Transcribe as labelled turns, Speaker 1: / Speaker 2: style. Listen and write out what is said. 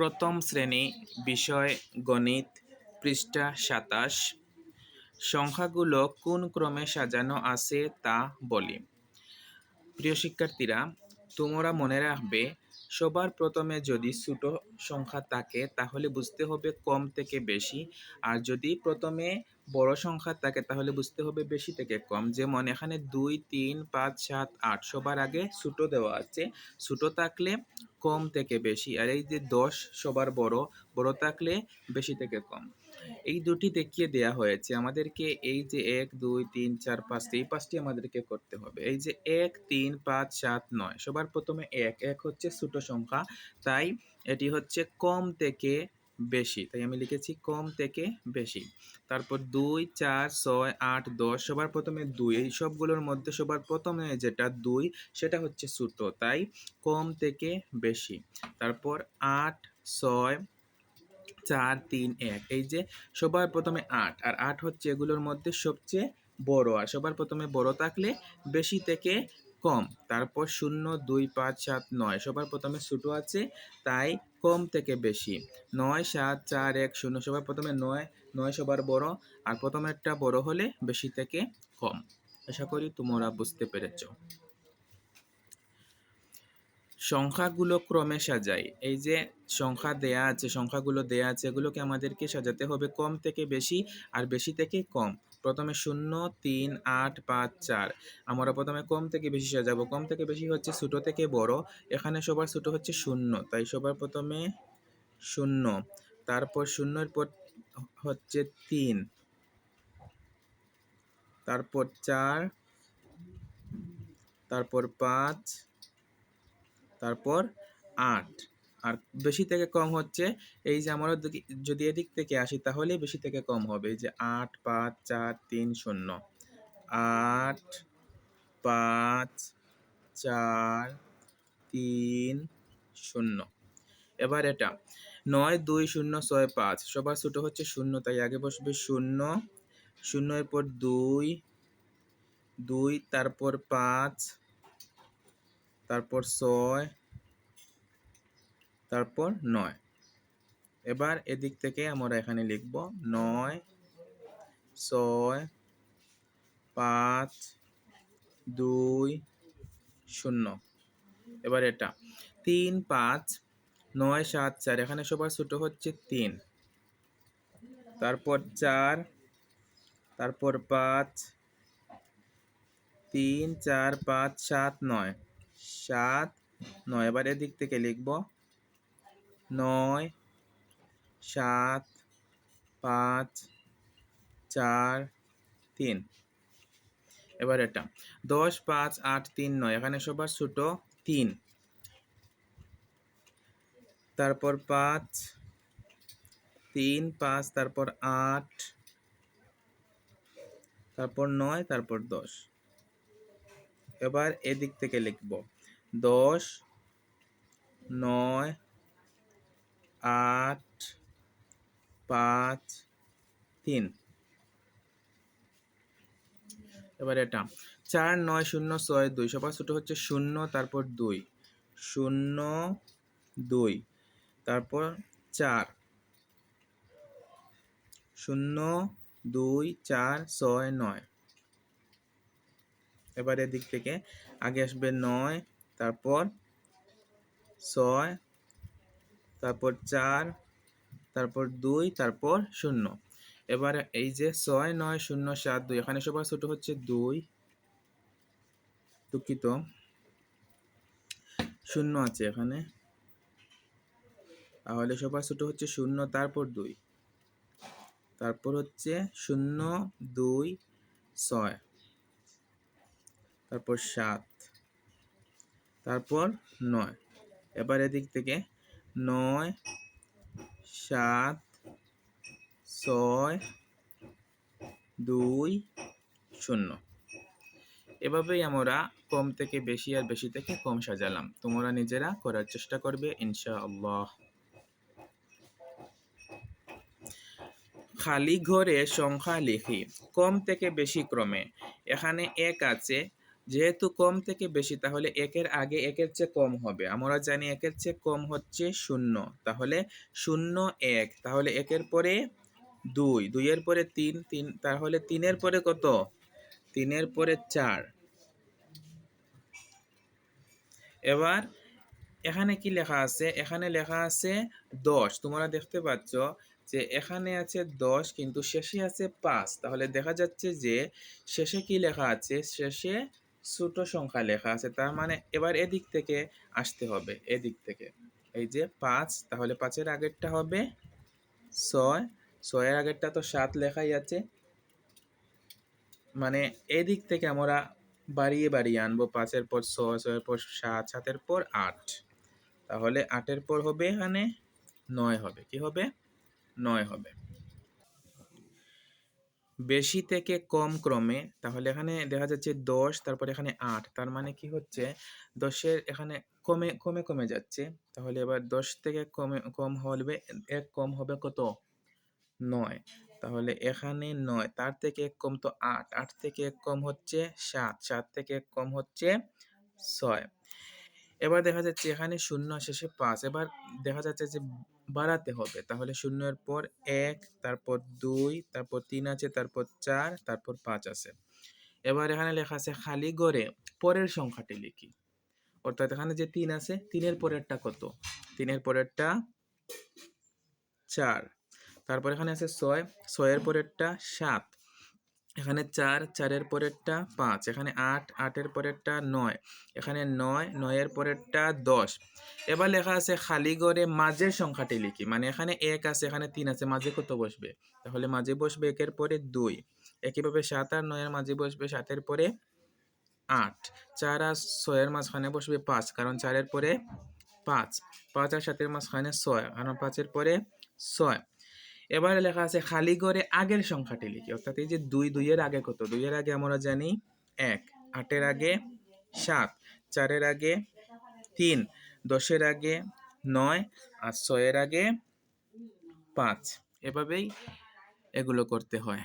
Speaker 1: প্রথম শ্রেণি বিষয় গণিত পৃষ্ঠা সাতাশ। সংখ্যাগুলো কোন ক্রমে সাজানো আছে তা বলি। প্রিয় শিক্ষার্থীরা, তোমরা মনে রাখবে, সবার প্রথমে যদি ছোট সংখ্যা থাকে তাহলে বুঝতে হবে কম থেকে বেশি। আর যদি প্রথমে বড় সংখ্যা থাকে তাহলে বুঝতে হবে বেশি থেকে কম। যেমন এখানে দুই, তিন, পাঁচ, সাত, আট সবার আগে ছোট দেওয়া আছে। ছোট থাকলে কম থেকে বেশি আর এই যে দশ সবার বড় বড় থাকলে বেশি থেকে কম। এই দুটি দেখিয়ে দেয়া হয়েছে। আমাদেরকে এই যে এক, দুই, তিন, চার, পাঁচ, এই পাঁচটি আমাদেরকে করতে হবে। এই যে এক, তিন, পাঁচ, সাত, নয় সবার প্রথমে এক এক হচ্ছে ছোট সংখ্যা। তাই এটি হচ্ছে কম থেকে বেশি। তাই আমি লিখেছি কম থেকে বেশি। তারপর দুই, চার, ছয়, আট, দশ, সবার প্রথমে দুই। এই সবগুলোর মধ্যে সবার প্রথমে যেটা দুই, সেটা হচ্ছে ছোট তাই কম থেকে বেশি। তারপর আট, ছয়, চার, তিন, এক। এই যে সবার প্রথমে আট। আর আট হচ্ছে এগুলোর মধ্যে সবচেয়ে বড়। আর সবার প্রথমে বড় থাকলে বেশি থেকে কম। তারপর শূন্য, দুই, পাঁচ, সাত, নয়। সবার প্রথমে ছোটো আছে, তাই কম থেকে বেশি। নয়, সাত, চার, এক, শূন্য সবার প্রথমে নয় নয় সবার বড়, আর প্রথমেরটা বড় হলে বেশি থেকে কম। আশা করি তোমরা বুঝতে পেরেছ। সংখ্যাগুলো ক্রমে সাজাই। এই যে সংখ্যা দেয়া আছে, সংখ্যাগুলো দেয়া আছে, এগুলোকে আমাদেরকে সাজাতে হবে কম থেকে বেশি, আর বেশি থেকে কম। প্রথমে শূন্য, তিন, আট, পাঁচ, চার। আমরা প্রথমে কম থেকে বেশি সাজাবো। কম থেকে বেশি হচ্ছে ছোটো থেকে বড়। এখানে সবার ছোটো হচ্ছে শূন্য, তাই সবার প্রথমে শূন্য। তারপর শূন্যের পর হচ্ছে তিন। তারপর চার। তারপর পাঁচ। তারপর আট। আর বেশি থেকে কম হচ্ছে এই যে আমরা যদি- এদিক থেকে আসি তাহলে বেশি থেকে কম হবে। যে আট, পাঁচ, চার, তিন, শূন্য। আট, পাঁচ, চার, তিন, শূন্য। এবার এটা, নয়, দুই, শূন্য, ছয়, পাঁচ। সবার ছোট হচ্ছে শূন্য, তাই আগে বসবে শূন্য। শূন্যের পর দুই দুই, তারপর পাঁচ, তারপর ছয় তারপর নয়। এবার এদিক থেকে আমরা এখানে লিখব নয়, ছয়, পাঁচ, দুই, শূন্য। এবার এটা। তিন, পাঁচ, নয়, সাত, চার। এখানে সবার ছোট হচ্ছে তিন। তারপর চার, তারপর পাঁচ, তিন, চার, পাঁচ, সাত, নয়। সাত, নয়। এবার এদিক থেকে লিখব নয়, সাত, পাঁচ, চার, তিন। এবার এটা। দশ, পাঁচ, আট, তিন, নয়। এখানে সবার ছোট তিন। তারপর পাঁচ, তিন, পাঁচ, তারপর আট, তারপর নয়, তারপর দশ। এবার এদিক থেকে লিখব। দশ, নয় আট, পাঁচ, তিন। এবার এটা। চার, নয়, শূন্য, ছয়, দুই। সবার ছোট হচ্ছে শূন্য, তারপর দুই। শূন্য, দুই। তারপর চার। শূন্য, দুই, চার, ছয়, নয়। এবার এদিক থেকে আগে আসবে নয়, তারপর ছয় তারপর চার, তারপর দুই, তারপর শূন্য। এবার এই যে ছয়, নয়, শূন্য, সাত, দুই, এখানে সবার ছোট হচ্ছে দুই। দুঃখিত। শূন্য আছে এখানে। তাহলে সবার ছোট হচ্ছে শূন্য, তারপর দুই। তারপর হচ্ছে শূন্য, দুই, ছয়। তারপর সাত। তারপর নয়। এবার এদিক থেকে নয়, সাত, ছয়, দুই, শূন্য। এভাবেই আমরা কম থেকে বেশি আর বেশি থেকে কম সাজালাম। তোমরা নিজেরা করার চেষ্টা করবে, ইনশাআল্লাহ। খালি ঘরে সংখ্যা লিখি। কম থেকে বেশি ক্রমে। এখানে এক আছে যেহেতু কম থেকে বেশি, তাহলে একের আগে একের চেয়ে কম হবে। আমরা জানি একের চেয়ে কম হচ্ছে শূন্য। তাহলে শূন্য এক, তাহলে একের পরে দুই, দুইয়ের পরে তিন তিন, তাহলে তিনের পরে কত? তিনের পরে চার। এবার এখানে কি লেখা আছে? এখানে লেখা আছে দশ। তোমরা দেখতে পাচ্ছ যে এখানে আছে দশ, কিন্তু শেষে আছে পাঁচ। তাহলে দেখা যাচ্ছে যে শেষে কি লেখা আছে? শেষে ছোট সংখ্যা লেখা আছে, তার মানে এবার এদিক থেকে আসতে হবে, এদিক থেকে। এই যে পাঁচ, তাহলে পাঁচের আগেরটা হবে ছয়, ছয়ের আগেরটা তো সাত লেখাই আছে। মানে এদিক থেকে আমরা বাড়িয়ে বাড়িয়ে আনব, পাঁচের পর ছয়, ছয়ের পর সাত, সাতের পর আট। তাহলে আটের পর হবে এখানে নয় হবে, কি হবে? নয় হবে। বেশি থেকে কম ক্রমে, তাহলে এখানে দেখা যাচ্ছে দশ, তারপর এখানে আট, তার মানে কি হচ্ছে? দশের এখানে কমে কমে কমে যাচ্ছে। তাহলে এবার দশ থেকে কমে, কম হবে এক কম হবে কত? নয়। তাহলে এখানে নয়, তার থেকে এক কম তো আট আট থেকে এক কম হচ্ছে সাত সাত থেকে এক কম হচ্ছে ছয়। এবার দেখা যাচ্ছে এখানে শূন্য শেষে পাঁচ। এবার দেখা যাচ্ছে যে বাড়াতে হবে। তাহলে শূন্যের পর এক, তারপর দুই, তারপর তিন আছে, তারপর চার, তারপর পাঁচ আছে। এবার এখানে লেখা আছে খালি গড়ে পরের সংখ্যাটি লিখি। অর্থাৎ এখানে যে তিন আছে, তিনের পরেরটা কত? তিনের পরেরটা চার। তারপর এখানে আছে ছয়। ছয়ের পরেরটা সাত। এখানে চার, চারের পরেরটা পাঁচ, এখানে আট, আটের পরেরটা নয়, এখানে নয়, নয়ের পরেরটা দশ। এবার লেখা আছে খালি ঘরে মাঝের সংখ্যাটি লিখি মানে এখানে এক আছে, এখানে তিন আছে, মাঝে কত বসবে? তাহলে মাঝে বসবে একের পরে দুই, একইভাবে সাত আর নয়ের মাঝে বসবে সাতের পরে আট, চার আর ছয়ের মাঝখানে বসবে পাঁচ, কারণ চারের পরে পাঁচ পাঁচ আর সাতের মাঝখানে ছয়, কারণ পাঁচের পরে ছয়। এবারে লেখা আছে খালি করে আগের সংখ্যাটি লিখি। অর্থাৎ এই যে দুই, দুইয়ের আগে কত? দুইয়ের আগে আমরা জানি এক, আটের আগে সাত, চারের আগে তিন, দশের আগে নয় আর ছয়ের আগে পাঁচ। এভাবেই এগুলো করতে হয়।